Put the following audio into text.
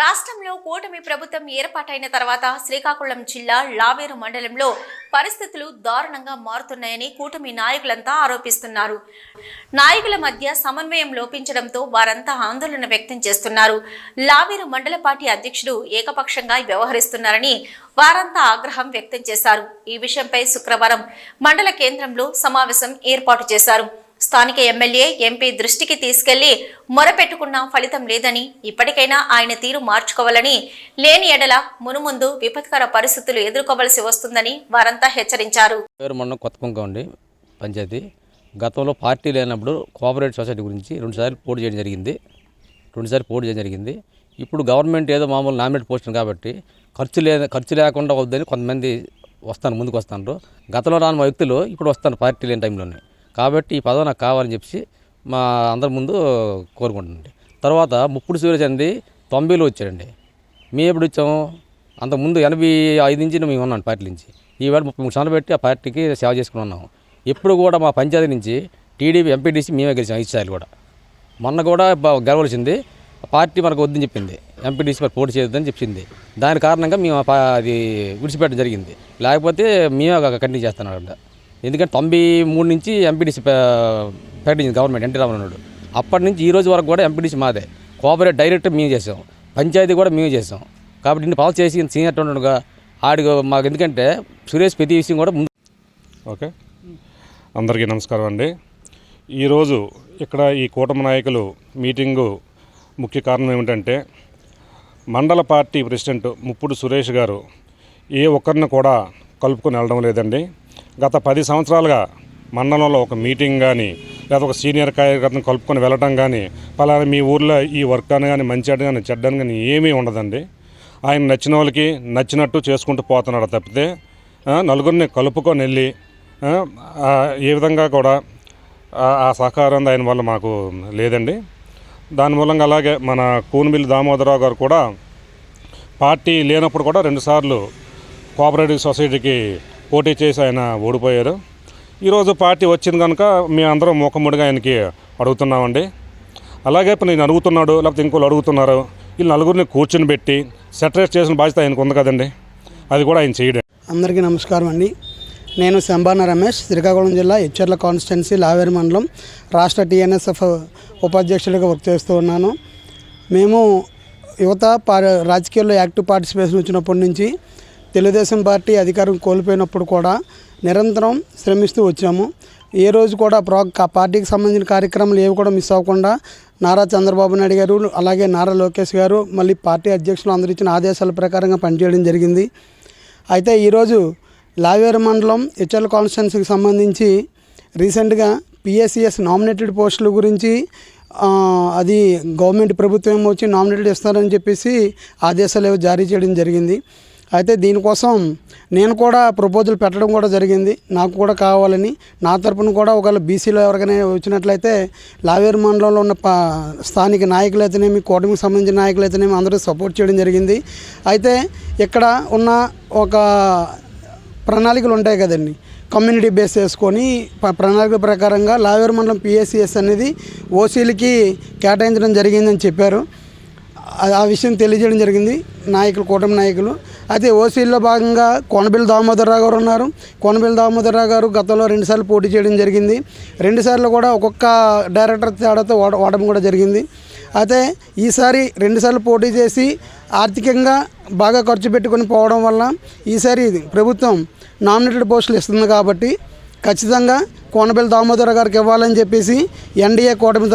రాష్ట్రంలో కూటమి ప్రభుత్వం ఏర్పాటైన తర్వాత శ్రీకాకుళం జిల్లా లావేరు మండలంలో పరిస్థితులు దారుణంగా మారుతున్నాయని కూటమి నాయకులంతా ఆరోపిస్తున్నారు. నాయకుల మధ్య సమన్వయం లోపించడంతో వారంతా ఆందోళన వ్యక్తం చేస్తున్నారు. లావేరు మండల పార్టీ అధ్యక్షుడు ఏకపక్షంగా వ్యవహరిస్తున్నారని వారంతా ఆగ్రహం వ్యక్తం చేశారు. ఈ విషయంపై శుక్రవారం మండల కేంద్రంలో సమావేశం ఏర్పాటు చేశారు. స్థానిక ఎమ్మెల్యే ఎంపీ దృష్టికి తీసుకెళ్ళి మొరపెట్టుకున్నా ఫలితం లేదని ఇప్పటికైనా ఆయన తీరు మార్చుకోవాలని లేని ఎడల మునుముందు విపత్కర పరిస్థితులు ఎదుర్కోవలసి వస్తుందని వారంతా హెచ్చరించారు. మొన్న కొత్త ఉండి పంచాయతీ. గతంలో పార్టీ లేనప్పుడు కోఆపరేటివ్ సొసైటీ గురించి రెండుసార్లు పోటీ చేయడం జరిగింది. రెండుసార్లు పోటీ చేయడం జరిగింది. ఇప్పుడు గవర్నమెంట్ ఏదో మామూలు నామినేట్ పోస్ట్ కాబట్టి ఖర్చు లే ఖర్చు లేకుండా వద్దని కొంతమంది వస్తాను ముందుకు వస్తాను గతంలో రాని వ్యక్తులు ఇప్పుడు వస్తాను పార్టీ లేని టైంలోనే. కాబట్టి ఈ పదవి నాకు కావాలని చెప్పి మా అందరి ముందు కోరుకుంటానండి తర్వాత ముప్పుడు సూర్య అంది తొంభైలో వచ్చాడండి. మేము ఎప్పుడు వచ్చాము? అంతకుముందు ఎనభై ఐదు నుంచి మేము ఉన్నాం పార్టీ నుంచి. ఈవేళ ముప్పై మూడు సంవత్సరాలు పెట్టి ఆ పార్టీకి సేవ చేసుకుని ఉన్నాం. ఎప్పుడు కూడా మా పంచాయతీ నుంచి టీడీపీ ఎంపీటీసీ మేమే గెలిచాం ఐదు కూడా. మొన్న కూడా గెలవలసింది. పార్టీ మనకు వద్దని చెప్పింది. ఎంపీటీసీ మరి పోటీ చేయొద్దని చెప్పింది. దాని కారణంగా మేము పా- అది విడిచిపెట్టడం జరిగింది. లేకపోతే మేమే కంటిన్యూ చేస్తున్నాం ఎందుకంటే తొంభై మూడు నుంచి ఎంపీడీసీ ప్రకటించింది గవర్నమెంట్ ఎన్టీ రామనాయుడు అప్పటి నుంచి ఈ రోజు వరకు కూడా ఎంపీడీసీ మాదే. కోఆపరేట్ డైరెక్ట్ మేము చేసాం. పంచాయతీ కూడా మేమే చేసాం. కాబట్టి ఇన్ని పాలు చేసి సీనియర్ ఉండగా ఆడికి మాకు ఎందుకంటే సురేష్ ప్రతి విషయం కూడా ముందు ఓకే. అందరికీ నమస్కారం అండి. ఈరోజు ఇక్కడ ఈ కూటమి నాయకులు మీటింగు ముఖ్య కారణం ఏమిటంటే మండల పార్టీ ప్రెసిడెంట్ ముప్పుడు సురేష్ గారు ఏ ఒక్కరిని కూడా కలుపుకొని వెళ్ళడం లేదండి. గత పది సంవత్సరాలుగా మండలంలో ఒక మీటింగ్ కానీ లేదా ఒక సీనియర్ కార్యకర్తను కలుపుకొని వెళ్ళటం కానీ పలానా మీ ఊర్లో ఈ వర్క్ అని కానీ మంచి అని కానీ చెడ్డని కానీ ఏమీ ఉండదండి. ఆయన నచ్చిన వాళ్ళకి నచ్చినట్టు చేసుకుంటూ పోతున్నాడు తప్పితే నలుగురిని కలుపుకొని వెళ్ళి ఏ విధంగా కూడా ఆ- ఆ సహకారం ఆయన వల్ల మాకు లేదండి. దాని మూలంగా అలాగే మన కూనుమిల్లి దామోదరరావు గారు కూడా పార్టీ లేనప్పుడు కూడా రెండుసార్లు కోఆపరేటివ్ సొసైటీకి పోటీ చేసి ఆయన ఓడిపోయారు. ఈరోజు పార్టీ వచ్చింది కనుక మేమందరం మూకముడిగా ఆయనకి అడుగుతున్నామండి. అలాగే ఇప్పుడు నేను అడుగుతున్నాడు లేకపోతే ఇంకోళ్ళు అడుగుతున్నారు. వీళ్ళు నలుగురిని కూర్చుని పెట్టి సెటరేట్ చేసిన బాధ్యత ఆయనకు ఉంది కదండి. అది కూడా ఆయన చేయడం. అందరికీ నమస్కారం అండి. నేను శంబాన రమేష్ శ్రీకాకుళం జిల్లా హెచ్చర్ల కాన్స్టిట్యున్సీ లావేరు మండలం రాష్ట్ర టీఎన్ఎస్ఎఫ్ ఉపాధ్యక్షుడిగా వర్క్ చేస్తూ ఉన్నాను. మేము యువత పా రాజకీయాల్లో యాక్టివ్ పార్టిసిపేషన్ వచ్చినప్పటి నుంచి తెలుగుదేశం పార్టీ అధికారం కోల్పోయినప్పుడు కూడా నిరంతరం శ్రమిస్తూ వచ్చాము. ఏ రోజు కూడా ప్రో పార్టీకి సంబంధించిన కార్యక్రమాలు ఏవి కూడా మిస్ అవ్వకుండా నారా చంద్రబాబు నాయుడు గారు అలాగే నారా లోకేష్ గారు మళ్ళీ పార్టీ అధ్యక్షులు అందరూ ఇచ్చిన ఆదేశాల ప్రకారంగా పనిచేయడం జరిగింది. అయితే ఈరోజు లావేరు మండలం హెచ్ఎల్ కాన్స్టిట్యున్సీకి సంబంధించి రీసెంట్గా పిఎస్సిఎస్ నామినేటెడ్ పోస్టుల గురించి అది గవర్నమెంట్ ప్రభుత్వం ఏమో వచ్చి నామినేటెడ్ ఇస్తారని చెప్పేసి ఆదేశాలు ఏవో జారీ చేయడం జరిగింది. అయితే దీనికోసం నేను కూడా ప్రపోజల్ పెట్టడం కూడా జరిగింది. నాకు కూడా కావాలని. నా తరపున కూడా ఒకవేళ బీసీలో ఎవరికైనా వచ్చినట్లయితే లావేరు మండలంలో ఉన్న పా స్థానిక నాయకులైతేనేమి కూటమికి సంబంధించిన నాయకులైతేనేమి అందరూ సపోర్ట్ చేయడం జరిగింది. అయితే ఇక్కడ ఉన్న ఒక ప్రణాళికలు ఉంటాయి కదండి. కమ్యూనిటీ బేస్ చేసుకొని ప్రణాళిక ప్రకారంగా లావేరు మండలం పిఎస్సిఎస్ అనేది ఓసీలకి కేటాయించడం జరిగిందని చెప్పారు. ఆ- విషయం తెలియజేయడం జరిగింది. నాయకులు కూటమి నాయకులు. అయితే ఓసీల్లో భాగంగా కొనబిల్ దామోదరరావు గారు ఉన్నారు. కొనబిల్ దామోదరరావు గారు గతంలో రెండుసార్లు పోటీ చేయడం జరిగింది. రెండుసార్లు కూడా ఒక్కొక్క డైరెక్టర్ తేడాతో ఓడ ఓడడం కూడా జరిగింది. అయితే ఈసారి రెండుసార్లు పోటీ చేసి ఆర్థికంగా బాగా ఖర్చు పెట్టుకొని పోవడం వల్ల ఈసారి ప్రభుత్వం నామినేటెడ్ పోస్టులు ఇస్తుంది కాబట్టి ఖచ్చితంగా కోనబెల్లి దామోదర గారికి ఇవ్వాలని చెప్పేసి ఎన్డీఏ కూటమి